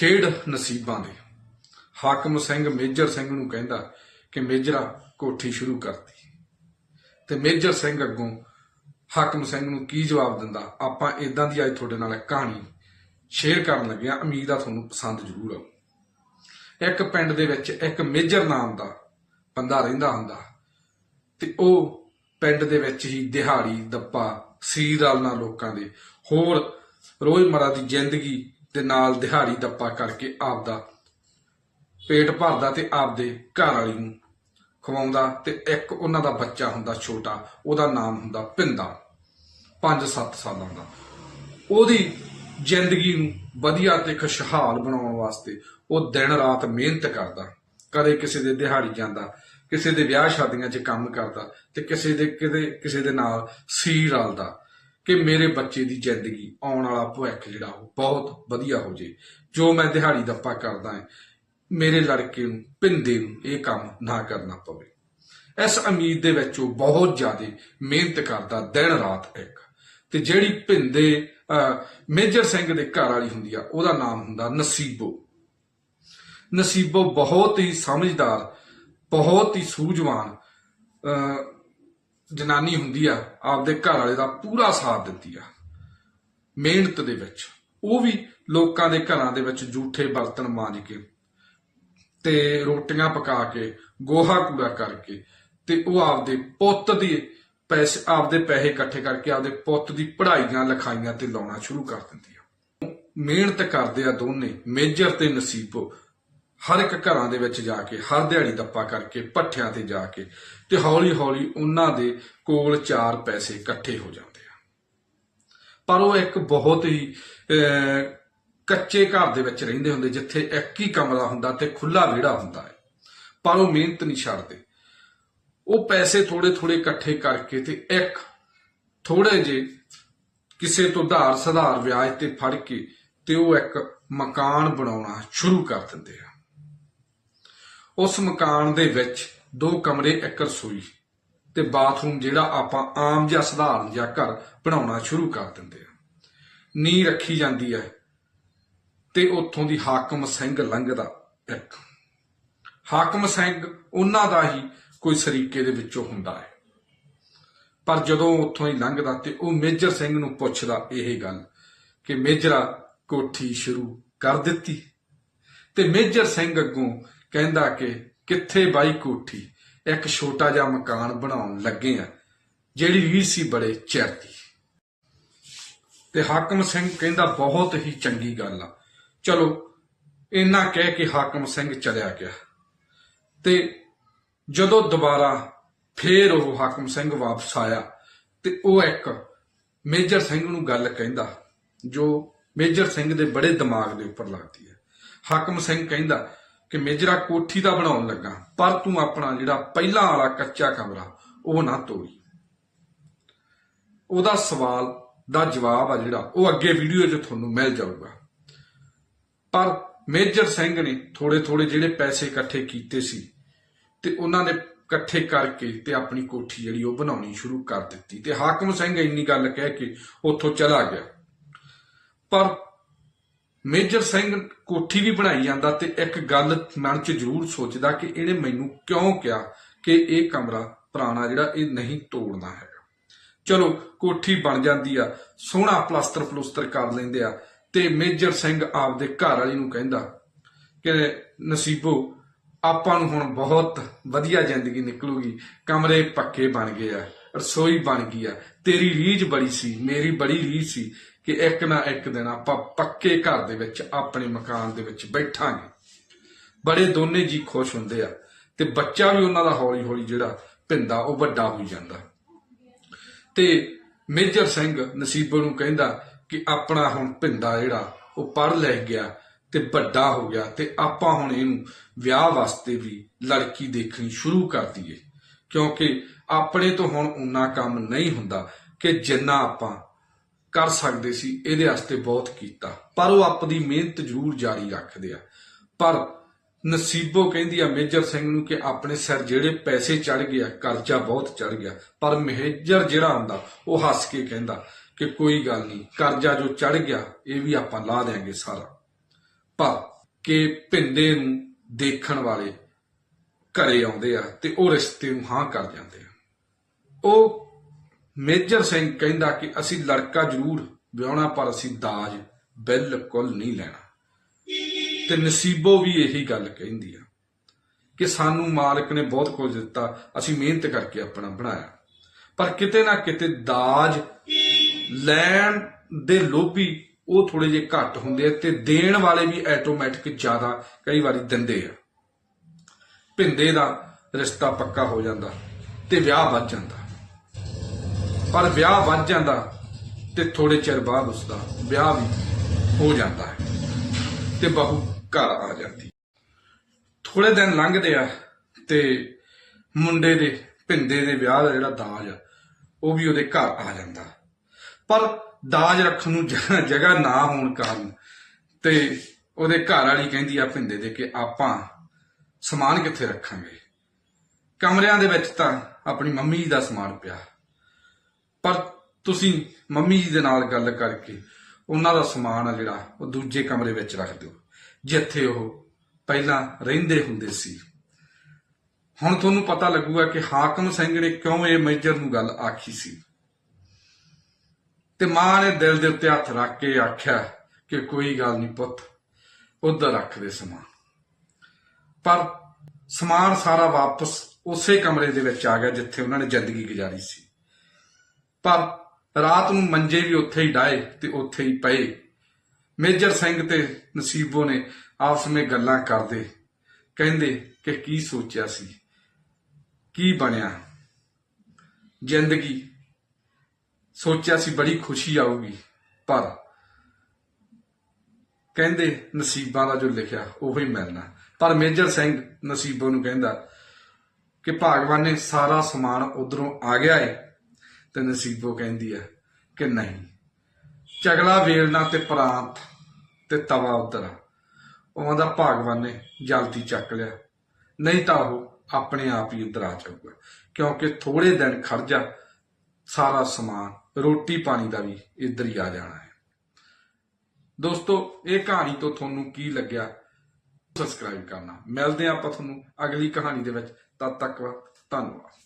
ਖੇਡ ਨਸੀਬਾਂ ਦੇ। ਹਾਕਮ ਸਿੰਘ ਮੇਜਰ ਸਿੰਘ ਨੂੰ ਕਹਿੰਦਾ ਕਿ ਮੇਜਰਾ ਕੋਠੀ ਸ਼ੁਰੂ ਕਰਤੀ। ਤੇ ਮੇਜਰ ਸਿੰਘ ਅੱਗੋਂ ਹਾਕਮ ਸਿੰਘ ਨੂੰ ਕੀ ਜਵਾਬ ਦਿੰਦਾ? ਆਪਾਂ ਇਦਾਂ ਦੀ ਅੱਜ ਤੁਹਾਡੇ ਨਾਲ ਕਹਾਣੀ ਸ਼ੇਅਰ ਕਰਨ ਲੱਗੇ ਆ ਉਮੀਦ ਆ ਤੁਹਾਨੂੰ ਪਸੰਦ ਜ਼ਰੂਰ ਆਊ। ਇੱਕ ਪਿੰਡ ਦੇ ਵਿੱਚ ਇੱਕ ਮੇਜਰ ਨਾਮ ਦਾ ਬੰਦਾ ਰਹਿੰਦਾ ਹੁੰਦਾ। ਤੇ ਉਹ ਪਿੰਡ ਦੇ ਵਿੱਚ ਹੀ ਦਿਹਾੜੀ, ਦੱਪਾ, ਸੀਰ ਨਾਲ ਲੋਕਾਂ ਦੇ ਹੋਰ ਰੋਜ਼ਮਰਾ ਦੀ ਜ਼ਿੰਦਗੀ ਦੇ ਨਾਲ ਦਿਹਾੜੀ ਦੱਪਾ ਕਰਕੇ ਆਪਦਾ ਪੇਟ ਭਰਦਾ ਤੇ ਆਪਦੇ ਘਰ ਵਾਲੀ ਨੂੰ ਖਵਾਉਂਦਾ ਤੇ ਇੱਕ ਉਹਨਾਂ ਦਾ ਬੱਚਾ ਹੁੰਦਾ ਛੋਟਾ, ਉਹਦਾ ਨਾਮ ਹੁੰਦਾ ਪਿੰਦਾ। 5-7 ਸਾਲਾਂ ਦਾ। ਉਹਦੀ ਜ਼ਿੰਦਗੀ ਨੂੰ ਵਧੀਆ ਤੇ ਖੁਸ਼ਹਾਲ ਬਣਾਉਣ ਵਾਸਤੇ ਉਹ ਦਿਨ ਰਾਤ ਮਿਹਨਤ ਕਰਦਾ, ਕਦੇ ਕਿਸੇ ਦੇ ਦਿਹਾੜੀ ਜਾਂਦਾ, ਕਿਸੇ ਦੇ ਵਿਆਹ ਸ਼ਾਦੀਆਂ 'ਚ ਕੰਮ ਕਰਦਾ ਤੇ ਕਿਸੇ ਦੇ ਕਿਤੇ, ਕਿਸੇ ਦੇ ਨਾਲ ਸੀ ਰਲਦਾ। ਕਿ ਮੇਰੇ ਬੱਚੇ ਦੀ ਜ਼ਿੰਦਗੀ ਆਉਣ ਵਾਲਾ ਭਵਿੱਖ ਜਿਹੜਾ ਉਹ ਬਹੁਤ ਵਧੀਆ ਹੋ ਜੇ ਜੋ ਮੈਂ ਦਿਹਾੜੀ ਦੱਪਾ ਕਰਦਾ ਹਾਂ ਮੇਰੇ ਲੜਕੇ ਨੂੰ ਪਿੰਦੇ ਨੂੰ ਇਹ ਕੰਮ ਨਾ ਕਰਨਾ ਪਵੇ। ਇਸ ਉਮੀਦ ਦੇ ਵਿੱਚ ਉਹ ਬਹੁਤ ਜ਼ਿਆਦਾ ਮਿਹਨਤ ਕਰਦਾ ਦਿਨ ਰਾਤ ਇੱਕ। ਤੇ ਜਿਹੜੀ ਭਿੰਦੇ ਮੇਜਰ ਸਿੰਘ ਦੇ ਘਰ ਵਾਲੀ ਹੁੰਦੀ ਆ ਉਹਦਾ ਨਾਮ ਹੁੰਦਾ ਨਸੀਬੋ। ਨਸੀਬੋ ਬਹੁਤ ਹੀ ਸਮਝਦਾਰ ਬਹੁਤ ਹੀ ਸੂਝਵਾਨ ਅਹ, ਜਨਾਨੀ ਹੁੰਦੀ ਆ, ਆਪਦੇ ਘਰ ਵਾਲੇ ਦਾ ਪੂਰਾ ਸਾਥ ਦਿੰਦੀ ਆ। ਮਿਹਨਤ ਦੇ ਵਿੱਚ। ਉਹ ਵੀ ਲੋਕਾਂ ਦੇ ਘਰਾਂ ਦੇ ਵਿੱਚ ਝੂਠੇ ਬਰਤਨ ਮਾਂਜ ਕੇ ਤੇ ਰੋਟੀਆਂ ਪਕਾ ਕੇ, ਗੋਹਾ ਕੂੜਾ ਕਰਕੇ ਤੇ ਉਹ ਆਪਦੇ ਪੁੱਤ ਦੀ ਪੈਸੇ, ਆਪਦੇ ਪੈਸੇ ਇਕੱਠੇ ਕਰਕੇ ਆਪਦੇ ਪੁੱਤ ਦੀ ਪੜ੍ਹਾਈਆਂ, ਲਿਖਾਈਆਂ ਤੇ ਲਾਉਣਾ ਸ਼ੁਰੂ ਕਰ ਦਿੰਦੀ ਆ। ਮਿਹਨਤ ਕਰਦੇ ਆ ਦੋਨੇ, ਮੇਜਰ ਤੇ ਨਸੀਬੋ। ਹਰ ਇੱਕ ਘਰਾਂ ਦੇ ਵਿੱਚ ਜਾ ਕੇ ਹਰ ਦਿਹਾੜੀ ਦੱਪਾ ਕਰਕੇ ਪੱਠਿਆਂ ਤੇ ਜਾ ਕੇ ਤੇ ਹੌਲੀ ਹੌਲੀ ਉਹਨਾਂ ਦੇ ਕੋਲ ਚਾਰ ਪੈਸੇ ਇਕੱਠੇ ਹੋ ਜਾਂਦੇ ਆ। ਪਰ ਉਹ ਇੱਕ ਬਹੁਤ ਹੀ ਅਹ, ਕੱਚੇ ਘਰ ਦੇ ਵਿੱਚ ਰਹਿੰਦੇ ਹੁੰਦੇ ਜਿੱਥੇ ਇੱਕ ਹੀ ਕਮਰਾ ਹੁੰਦਾ ਤੇ ਖੁੱਲਾ ਵਿਹੜਾ ਹੁੰਦਾ ਹੈ। ਪਰ ਉਹ ਮਿਹਨਤ ਨਹੀਂ ਛੱਡਦੇ। ਉਹ ਪੈਸੇ ਥੋੜੇ ਥੋੜੇ ਇਕੱਠੇ ਕਰਕੇ ਤੇ ਇੱਕ ਥੋੜੇ ਜੇ ਕਿਸੇ ਤੋਂ ਧਾਰ ਸੁਧਾਰ ਵਿਆਜ ਤੇ ਫੜ ਕੇ ਤੇ ਉਹ ਇੱਕ ਮਕਾਨ ਬਣਾਉਣਾ ਸ਼ੁਰੂ ਕਰ ਦਿੰਦੇ ਆ। ਉਸ ਮਕਾਨ ਦੇ ਵਿੱਚ ਦੋ ਕਮਰੇ ਇੱਕ ਰਸੋਈ ਤੇ ਬਾਥਰੂਮ ਜਿਹੜਾ ਆਪਾਂ ਆਮ ਜਿਹਾ ਸਧਾਰਨ ਜਿਹਾ ਘਰ ਬਣਾਉਣਾ ਸ਼ੁਰੂ ਕਰ ਦਿੰਦੇ ਆ। ਨੀ ਰੱਖੀ ਜਾਂਦੀ ਹੈ ਤੇ ਉੱਥੋਂ ਦੀ ਹਾਕਮ ਸਿੰਘ ਲੰਘਦਾ ਇੱਕ। ਹਾਕਮ ਸਿੰਘ ਉਹਨਾਂ ਦਾ ਹੀ ਕੋਈ ਸਰੀਕੇ ਦੇ ਵਿੱਚੋਂ ਹੁੰਦਾ ਹੈ। ਪਰ ਜਦੋਂ ਉੱਥੋਂ ਹੀ ਲੰਘਦਾ ਤੇ ਉਹ ਮੇਜਰ ਸਿੰਘ ਨੂੰ ਪੁੱਛਦਾ ਇਹ ਗੱਲ ਕਿ ਮੇਜਰਾ ਕੋਠੀ ਸ਼ੁਰੂ ਕਰ ਦਿੱਤੀ। ਤੇ ਮੇਜਰ ਸਿੰਘ ਅੱਗੋਂ ਕਹਿੰਦਾ ਕਿ ਕਿੱਥੇ ਬਾਈ ਕੋਠੀ? ਇੱਕ ਛੋਟਾ ਜਿਹਾ ਮਕਾਨ ਬਣਾਉਣ ਲੱਗੇ ਆ, ਜਿਹੜੀ ਰੀਝ ਸੀ ਬੜੇ ਚਿਰ ਦੀ। ਤੇ ਹਾਕਮ ਸਿੰਘ ਕਹਿੰਦਾ, ਬਹੁਤ ਹੀ ਚੰਗੀ ਗੱਲ ਆ। ਚਲੋ, ਇੰਨਾ ਕਹਿ ਕੇ ਹਾਕਮ ਸਿੰਘ ਚਲਿਆ ਗਿਆ। ਤੇ ਜਦੋਂ ਦੁਬਾਰਾ ਫੇਰ ਉਹ ਹਾਕਮ ਸਿੰਘ ਵਾਪਸ ਆਇਆ, ਤੇ ਉਹ ਇੱਕ ਮੇਜਰ ਸਿੰਘ ਨੂੰ ਗੱਲ ਕਹਿੰਦਾ, ਜੋ ਮੇਜਰ ਸਿੰਘ ਦੇ ਬੜੇ ਦਿਮਾਗ ਦੇ ਉੱਪਰ ਲੱਗਦੀ ਹੈ। ਹਾਕਮ ਸਿੰਘ ਕਹਿੰਦਾ ਕਿ ਮੇਜਰਾ ਕੋਠੀ ਦਾ ਬਣਾਉਣ ਲੱਗਾ, ਪਰ ਤੂੰ ਆਪਣਾ ਜਿਹੜਾ ਪਹਿਲਾਂ ਵਾਲਾ ਕੱਚਾ ਕਮਰਾ, ਉਹ ਨਾ ਤੋੜੀ ਉਹਦਾ ਸਵਾਲ ਦਾ ਜਵਾਬ ਆ ਜਿਹੜਾ, ਉਹ ਅੱਗੇ ਵੀਡੀਓ 'ਚ ਤੁਹਾਨੂੰ ਮਿਲ ਜਾਊਗਾ। ਪਰ ਮੇਜਰ ਸਿੰਘ ਨੇ ਥੋੜੇ ਥੋੜੇ ਜਿਹੜੇ ਪੈਸੇ ਇਕੱਠੇ ਕੀਤੇ ਸੀ, ਤੇ ਉਹਨਾਂ ਨੇ ਇਕੱਠੇ ਕਰਕੇ ਤੇ ਆਪਣੀ ਕੋਠੀ ਜਿਹੜੀ ਉਹ ਬਣਾਉਣੀ ਸ਼ੁਰੂ ਕਰ ਦਿੱਤੀ। ਤੇ ਹਾਕਮ ਸਿੰਘ ਇੰਨੀ ਗੱਲ ਕਹਿ ਕੇ ਉੱਥੋਂ ਚਲਾ ਗਿਆ। ਪਰ ਮੇਜਰ ਸਿੰਘ ਕੋਠੀ ਵੀ ਬਣਾਈ ਜਾਂਦਾ ਤੇ ਇੱਕ ਗੱਲ ਮਨ 'ਚ ਜ਼ਰੂਰ ਸੋਚਦਾ ਕਿ ਇਹਨੇ ਮੈਨੂੰ ਕਿਉਂ ਕਿਹਾ ਕਿ ਇਹ ਕਮਰਾ ਪੁਰਾਣਾ ਜਿਹੜਾ ਇਹ ਨਹੀਂ ਤੋੜਨਾ ਹੈਗਾ। ਚਲੋ, ਕੋਠੀ ਬਣ ਜਾਂਦੀ ਆ, ਸੋਹਣਾ ਪਲਾਸਟਰ ਪਲੂਸਟਰ ਕਰ ਲੈਂਦੇ ਆ ਤੇ ਮੇਜਰ ਸਿੰਘ ਆਪਦੇ ਘਰ ਵਾਲੀ ਨੂੰ ਕਹਿੰਦਾ ਕਿ ਨਸੀਬੋ, ਆਪਾਂ ਨੂੰ ਹੁਣ ਬਹੁਤ ਵਧੀਆ ਜ਼ਿੰਦਗੀ ਨਿਕਲੂਗੀ, ਕਮਰੇ ਪੱਕੇ ਬਣ ਗਏ ਆ, ਰਸੋਈ ਬਣ ਗਈ ਆ, ਤੇਰੀ ਰੀਝ ਬੜੀ ਸੀ, ਮੇਰੀ ਬੜੀ ਰੀਝ ਸੀ ਕਿ ਇੱਕ ਨਾ ਇੱਕ ਦਿਨ ਆਪਾਂ ਪੱਕੇ ਘਰ ਦੇ ਵਿੱਚ ਆਪਣੇ ਮਕਾਨ ਦੇ ਵਿੱਚ ਬੈਠਾਂਗੇ। ਬੜੇ ਦੋਨੇ ਜੀ ਖੁਸ਼ ਹੁੰਦੇ ਆ ਤੇ ਬੱਚਾ ਵੀ ਉਹਨਾਂ ਦਾ ਹੌਲੀ ਹੌਲੀ ਜਿਹੜਾ ਪਿੰਦਾ, ਉਹ ਵੱਡਾ ਹੋਈ ਜਾਂਦਾ। ਤੇ ਮੇਜਰ ਸਿੰਘ ਨਸੀਬੋ ਨੂੰ ਕਹਿੰਦਾ ਕਿ ਆਪਣਾ ਹੁਣ ਪਿੰਦਾ ਜਿਹੜਾ, ਉਹ ਪੜ੍ਹ ਲੈ ਗਿਆ ਤੇ ਵੱਡਾ ਹੋ ਗਿਆ ਤੇ ਆਪਾਂ ਹੁਣ ਇਹਨੂੰ ਵਿਆਹ ਵਾਸਤੇ ਵੀ ਲੜਕੀ ਦੇਖਣੀ ਸ਼ੁਰੂ ਕਰ ਦਈਏ। ਕਿਉਂਕਿ ਆਪਣੇ ਤੋਂ ਹੁਣ ਉਨਾ ਕੰਮ ਨਹੀਂ ਹੁੰਦਾ ਕਿ ਜਿੰਨਾ ਆਪਾਂ ਕਰ ਸਕਦੇ ਸੀ, ਇਹਦੇ ਵਾਸਤੇ ਬਹੁਤ ਕੀਤਾ। ਪਰ ਉਹ ਆਪਣੀ ਮਿਹਨਤ ਜ਼ਰੂਰ ਜਾਰੀ ਰੱਖਦੇ ਆ। ਪਰ ਨਸੀਬੋ ਕਹਿੰਦੀ ਆ ਮੇਜਰ ਸਿੰਘ ਨੂੰ ਕਿ ਆਪਣੇ ਸਿਰ ਜਿਹੜੇ ਪੈਸੇ ਚੜ ਗਿਆ ਕਰਜ਼ਾ ਬਹੁਤ ਚੜ ਗਿਆ। ਪਰ ਮੇਜਰ ਜਿਹੜਾ ਹੁੰਦਾ, ਉਹ ਹੱਸ ਕੇ ਕਹਿੰਦਾ ਕਿ ਕੋਈ ਗੱਲ ਨਹੀਂ, ਕਰਜ਼ਾ ਜੋ ਚੜ ਗਿਆ, ਇਹ ਵੀ ਆਪਾਂ ਲਾ ਦੇਾਂਗੇ ਸਾਰਾ। ਪਰ ਕਿ ਭਿੰਦੇ ਨੂੰ ਦੇਖਣ ਵਾਲੇ ਘਰੇ ਆਉਂਦੇ ਆ ਤੇ ਉਹ ਰਿਸ਼ਤੇ ਨੂੰ ਹਾਂ ਕਰ ਜਾਂਦੇ ਆ। ਉਹ ਮੇਜਰ ਸਿੰਘ ਕਹਿੰਦਾ ਕਿ ਅਸੀਂ ਲੜਕਾ ਜ਼ਰੂਰ ਵਿਆਹਣਾ, ਪਰ ਅਸੀਂ ਦਾਜ ਬਿਲਕੁਲ ਨਹੀਂ ਲੈਣਾ। ਤੇ ਨਸੀਬੋ ਵੀ ਇਹੀ ਗੱਲ ਕਹਿੰਦੀ ਆ ਕਿ ਸਾਨੂੰ ਮਾਲਕ ਨੇ ਬਹੁਤ ਕੁਝ ਦਿੱਤਾ, ਅਸੀਂ ਮਿਹਨਤ ਕਰਕੇ ਆਪਣਾ ਬਣਾਇਆ। ਪਰ ਕਿਤੇ ਨਾ ਕਿਤੇ ਦਾਜ ਲੈਣ ਦੇ ਲੋਭੀ ਉਹ ਥੋੜੇ ਜਿਹੇ ਘੱਟ ਹੁੰਦੇ ਆ ਤੇ ਦੇਣ ਵਾਲੇ ਵੀ ਆਟੋਮੈਟਿਕ ਜ਼ਿਆਦਾ ਕਈ ਵਾਰੀ ਦਿੰਦੇ ਆ। ਭਿੰਦੇ ਦਾ ਰਿਸ਼ਤਾ ਪੱਕਾ ਹੋ ਜਾਂਦਾ ਤੇ ਵਿਆਹ ਵੱਜ ਜਾਂਦਾ। ਪਰ ਵਿਆਹ ਵੱਜ ਜਾਂਦਾ ਤੇ ਥੋੜੇ ਚਿਰ ਬਾਅਦ ਉਸਦਾ ਵਿਆਹ ਵੀ ਹੋ ਜਾਂਦਾ ਹੈ ਤੇ ਬਹੂ ਘਰ ਆ ਜਾਂਦੀ ਥੋੜੇ ਦਿਨ ਲੰਘਦੇ ਆ ਤੇ ਮੁੰਡੇ ਦੇ, ਭਿੰਦੇ ਦੇ ਵਿਆਹ ਦਾ ਜਿਹੜਾ ਦਾਜ ਆ, ਉਹ ਵੀ ਉਹਦੇ ਘਰ ਆ ਜਾਂਦਾ। ਪਰ ਦਾਜ ਰੱਖਣ ਨੂੰ ਜਗ੍ਹਾ ਜਗ੍ਹਾ ਨਾ ਹੋਣ ਕਾਰਨ ਤੇ ਉਹਦੇ ਘਰ ਵਾਲੀ ਕਹਿੰਦੀ ਆ ਭਿੰਦੇ ਦੇ ਕਿ ਆਪਾਂ ਸਮਾਨ ਕਿੱਥੇ ਰੱਖਾਂਗੇ? ਕਮਰਿਆਂ ਦੇ ਵਿੱਚ ਤਾਂ ਆਪਣੀ ਮੰਮੀ ਦਾ ਸਮਾਨ ਪਿਆ। ਪਰ ਤੁਸੀਂ ਮੰਮੀ ਜੀ ਦੇ ਨਾਲ ਗੱਲ ਕਰਕੇ ਉਹਨਾਂ ਦਾ ਸਮਾਨ ਆ ਜਿਹੜਾ, ਉਹ ਦੂਜੇ ਕਮਰੇ ਵਿੱਚ ਰੱਖ ਦਿਓ। ਜਿੱਥੇ ਉਹ ਪਹਿਲਾਂ ਰਹਿੰਦੇ ਹੁੰਦੇ ਸੀ। ਹੁਣ ਤੁਹਾਨੂੰ ਪਤਾ ਲੱਗੂਗਾ ਕਿ ਹਾਕਮ ਸਿੰਘ ਨੇ ਕਿਉਂ ਇਹ ਮੇਜਰ ਨੂੰ ਗੱਲ ਆਖੀ ਸੀ। ਤੇ ਮਾਂ ਨੇ ਦਿਲ ਦੇ ਉੱਤੇ ਹੱਥ ਰੱਖ ਕੇ ਆਖਿਆ ਕਿ ਕੋਈ ਗੱਲ ਨਹੀਂ ਪੁੱਤ, ਉਧਰ ਰੱਖ ਦੇ ਸਮਾਨ। ਪਰ ਸਮਾਨ ਸਾਰਾ ਵਾਪਸ ਉਸੇ ਕਮਰੇ ਦੇ ਵਿੱਚ ਆ ਗਿਆ ਜਿੱਥੇ ਉਹਨਾਂ ਨੇ ਜ਼ਿੰਦਗੀ ਗੁਜ਼ਾਰੀ ਸੀ। ਪਰ ਰਾਤ ਨੂੰ ਮੰਜੇ ਵੀ ਉੱਥੇ ਹੀ ਡਾਏ ਤੇ ਉੱਥੇ ਹੀ ਪਏ। ਮੇਜਰ ਸਿੰਘ ਤੇ ਨਸੀਬੋ ਨੇ ਆਪਸ ਵਿੱਚ ਗੱਲਾਂ ਕਰਦੇ। ਕਹਿੰਦੇ ਕਿ ਕੀ ਸੋਚਿਆ ਸੀ? ਕੀ ਬਣਿਆ? ਜ਼ਿੰਦਗੀ। ਸੋਚਿਆ ਸੀ ਬੜੀ ਖੁਸ਼ੀ ਆਊਗੀ, ਪਰ ਕਹਿੰਦੇ ਨਸੀਬਾਂ ਦਾ ਜੋ ਲਿਖਿਆ, ਉਹ ਹੀ ਮਿਲਣਾ। ਪਰ ਮੇਜਰ ਸਿੰਘ ਨਸੀਬੋ ਨੂੰ ਕਹਿੰਦਾ ਕਿ ਭਗਵਾਨ ਨੇ ਸਾਰਾ ਸਮਾਨ ਉਧਰੋਂ ਆ ਗਿਆ ਏ। ਤੇ ਨਸੀਬੋ ਕਹਿੰਦੀ ਹੈ ਕਿ ਨਹੀਂ। ਚਗਲਾ ਵੇਲਣਾ ਤੇ ਪ੍ਰਾਂਤ ਤੇ ਤਵਾ ਉਧਰ ਉਹਨਾਂ ਦਾ ਭਗਵਾਨ ਨੇ ਜਲਦੀ ਚੱਕ ਲਿਆ। ਨਹੀਂ ਤਾਂ ਉਹ ਆਪਣੇ ਆਪ ਹੀ ਉਧਰ ਆ ਜਾਊਗਾ, ਕਿਉਂਕਿ ਥੋੜੇ ਦਿਨ ਖਰਜਾ ਸਾਰਾ ਸਮਾਨ, ਰੋਟੀ ਪਾਣੀ ਦਾ ਵੀ ਇੱਧਰ ਹੀ ਆ ਜਾਣਾ ਹੈ। ਦੋਸਤੋ, ਇਹ ਕਹਾਣੀ ਤੋਂ ਤੁਹਾਨੂੰ ਕੀ ਲੱਗਿਆ? ਸਬਸਕ੍ਰਾਈਬ ਕਰਨਾ। ਮਿਲਦੇ ਹਾਂ ਆਪਾਂ ਤੁਹਾਨੂੰ ਅਗਲੀ ਕਹਾਣੀ ਦੇ ਵਿੱਚ। ਤਦ ਤੱਕ ਧੰਨਵਾਦ।